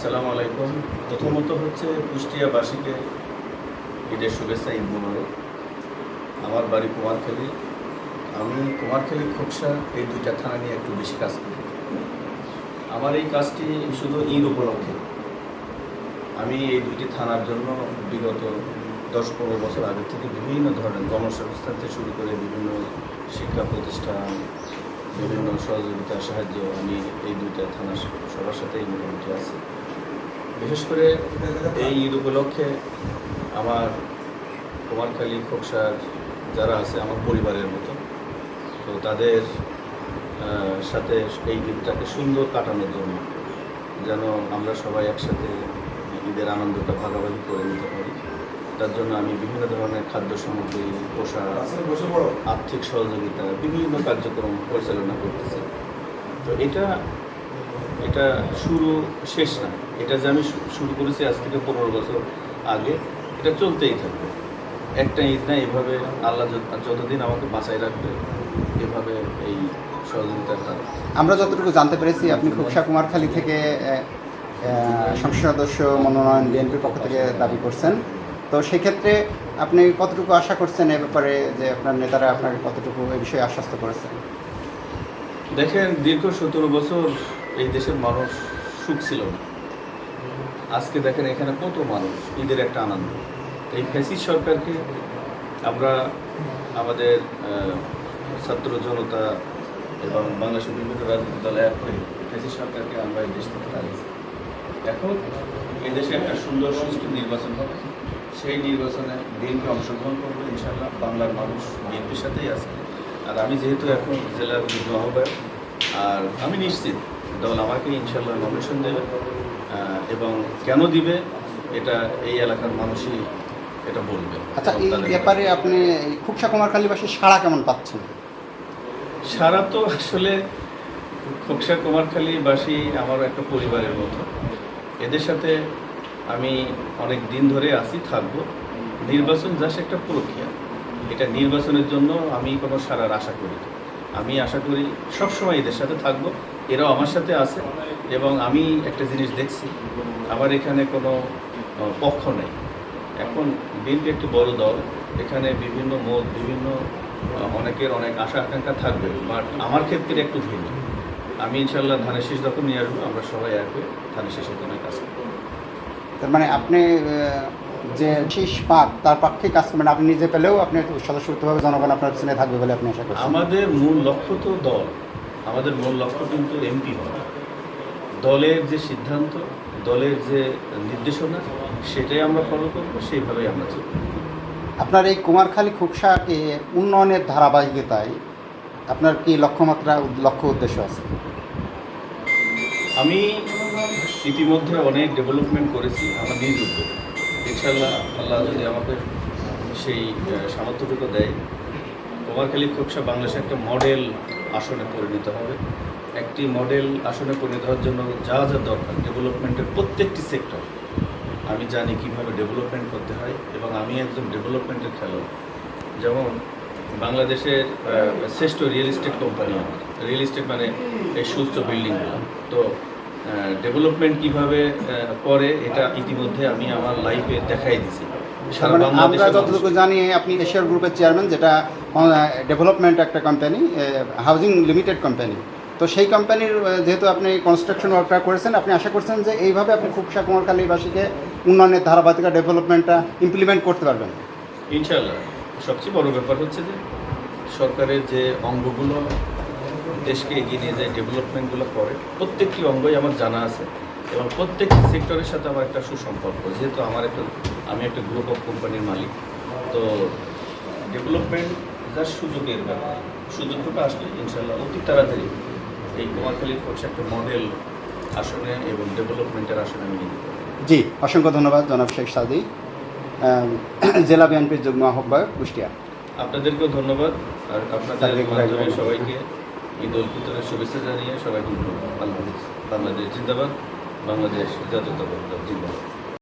আসসালামু আলাইকুম। প্রথমত হচ্ছে কুষ্টিয়াবাসীকে ঈদের শুভেচ্ছা ঈদ মোবারক। আমার বাড়ি কুমারখালী। আমি কুমারখালী খোকসা, এই দুইটা থানা নিয়ে একটু বেশি কাজ করি। আমার এই কাজটি শুধু ঈদ উপলক্ষে। আমি এই দুইটি থানার জন্য বিগত দশ পনেরো বছর আগে থেকে বিভিন্ন ধরনের গণসংস্থা থেকে শুরু করে বিভিন্ন শিক্ষা প্রতিষ্ঠান, বিভিন্ন সহযোগিতার সাহায্য আমি এই দুইটা থানা সবার সাথেই মোটামুটি আছি। বিশেষ করে এই ঈদ উপলক্ষে আমার কুমারখালী খোকসার যারা আছে, আমার পরিবারের মতো, তো তাদের সাথে এই ঈদটাকে সুন্দর কাটানোর জন্য যেন আমরা সবাই একসাথে ঈদের আনন্দটা ভাগাভাগি করে নিতে পারি। তার জন্য আমি বিভিন্ন ধরনের খাদ্য সামগ্রী, পোশাক, আর্থিক সহযোগিতা, বিভিন্ন কার্যক্রম পরিচালনা করতেছে। তো এটা এটা শুরু শেষ না। এটা যে আমি শুরু করেছি আজ থেকে পনেরো বছর আগে এটা চলতেই থাকবে। একটা ঈদ না এভাবে আল্লাহ যত- যতদিন আমাকে বাঁচাই রাখবে এভাবে এই সহযোগিতার আমরা যতটুকু জানতে পেরেছি আপনি খুবসা কুমারখালী থেকে সংসদ সদস্য মনোনয়ন বিএনপির পক্ষ থেকে দাবি করছেন। তো সেক্ষেত্রে আপনি কতটুকু আশা করছেন এ ব্যাপারে যে আপনার নেতারা আপনাকে কতটুকু এই বিষয়ে আশ্বস্ত করেছেন? দেখেন দীর্ঘ সতেরো বছর এই দেশের মানুষ সুখ ছিল না। আজকে দেখেন এখানে কত মানুষ, ঈদের একটা আনন্দ। এই ফ্যাসিস সরকারকে আমরা আমাদের ছাত্র জনতা এবং বাংলাদেশের বিভিন্ন রাজনৈতিক দল এক হয়ে ফ্যাসিস সরকারকে আমরা এই দেশ থেকে তাড়িয়েছি এখন এই দেশে একটা সুন্দর সুষ্ঠু নির্বাচন হবে। সেই নির্বাচনে বিএনপি অংশগ্রহণ করবে ইনশাল্লাহ বাংলার মানুষ বিএনপির সাথেই আছে। আর আমি যেহেতু এখন জেলার যুগ্ম আহ্বায়ক, আর আমি নিশ্চিত দল আমাকে ইনশাল্লাহ নমিনেশন দেবে এবং কেন দিবে এটা এই এলাকার মানুষই এটা বলবে। আচ্ছা এই ব্যাপারে আপনি খুবসা কুমারখালীবাসীর সাড়া কেমন পাচ্ছেন? সারা তো আসলে খোকসা কুমারখালীবাসী আমার একটা পরিবারের মতো। এদের সাথে আমি অনেক দিন ধরে আছি থাকব। নির্বাচন জাস্ট একটা প্রক্রিয়া। এটা নির্বাচনের জন্য আমি কোনো সারার আশা করি আমি আশা করি সবসময় এদের সাথে থাকব। এরাও আমার সাথে আছে এবং আমি একটা জিনিস দেখছি আমার এখানে কোনো পক্ষ নেই। এখন বিএনপি একটি বড় দল এখানে বিভিন্ন মত বিভিন্ন অনেকের অনেক আশা আকাঙ্ক্ষা থাকবে বাট আমার ক্ষেত্রে একটু ভিন্ন। আমি ইনশাল্লাহ ধানের শীষ যখন নিয়ে আসব আমরা সবাই আসবে ধানের শীষের জন্য কাজ করব। তার মানে আপনি যে শীষ পাক তার পক্ষে কাজ করবেন আপনি নিজে পেলেও আপনি সদস্যভাবে জনগণ আপনার পিছনে থাকবে বলে আপনি আশা করছেন? আমাদের মূল লক্ষ্য তো দল। আমাদের মূল লক্ষ্য কিন্তু এমপি হওয়া। দলের যে সিদ্ধান্ত দলের যে নির্দেশনা সেটাই আমরা ফলো করব সেইভাবেই আমরা চলবো। আপনার এই কুমারখালী খুকসাকে উন্নয়নের ধারাবাহিকতায় আপনার কি লক্ষ্যমাত্রা লক্ষ্য উদ্দেশ্য আছে? আমি ইতিমধ্যে অনেক ডেভেলপমেন্ট করেছি আমার নিজ উদ্যোগ। ইনশাল্লাহ আল্লাহ যদি আমাকে সেই সামর্থ্যটুকু দেয়। কুমারখালী খোকসা বাংলাদেশে একটা মডেল আসনে পরিণত হবে। একটি মডেল আসনে পরিণত হওয়ার জন্য যা যা দরকার ডেভেলপমেন্টের প্রত্যেকটি সেক্টর আমি জানি কীভাবে ডেভেলপমেন্ট করতে হয় এবং আমি একজন ডেভেলপমেন্টের খেলোয়াড়। যেমন বাংলাদেশের শ্রেষ্ঠ real estate company real estate মানে এই সুস্থ বিল্ডিংগুলো তো ডেভেলপমেন্ট কীভাবে করে এটা ইতিমধ্যে আমি আমার লাইফে দেখাই দিছি। সারা মানে আমরা যতটুকু জানি আপনি এশিয়ার গ্রুপের চেয়ারম্যান যেটা ডেভেলপমেন্ট একটা কোম্পানি হাউজিং লিমিটেড কোম্পানি তো সেই কোম্পানির যেহেতু আপনি কনস্ট্রাকশন ওয়ার্কটা করেছেন, আপনি আশা করছেন যে এইভাবে আপনি খুবসা কুমারখালীবাসীকে উন্নয়নের ধারাবাহিকতা ডেভেলপমেন্টটা ইমপ্লিমেন্ট করতে পারবেন। ইনশাল্লাহ সবচেয়ে বড় ব্যাপার হচ্ছে যে, সরকারের যে অঙ্গগুলো দেশকে এগিয়ে নিয়ে যায় ডেভেলপমেন্টগুলো করে, প্রত্যেকটি অঙ্গই আমার জানা আছে এবং প্রত্যেকটি সেক্টরের সাথে আমার একটা সুসম্পর্ক। যেহেতু আমার একটা, আমি একটা গ্রুপ অফ কোম্পানির মালিক, তো ডেভেলপমেন্ট যার সুযোগের ব্যাপার। সুযোগটুকু আসলে ইনশাল্লাহ অতি তাড়াতাড়ি এই কুমারখালীর করছে একটা মডেল আসনে এবং ডেভেলপমেন্টের আসনে আমি জি অসংখ্য ধন্যবাদ জনাব শেখ সাদি। জেলা বিএনপির যুগ্ম আহ্বায়ক কুষ্টিয়া। আপনাদেরকেও ধন্যবাদ আর আপনাদের মাধ্যমে সবাইকে ঈদ উল ফিতরের শুভেচ্ছা জানিয়ে সবাইকে ধন্যবাদ। বাংলাদেশ বাংলাদেশ জিন্দাবাদ বাংলাদেশ জাতীয়তাবাদ জিন্দাবাদ।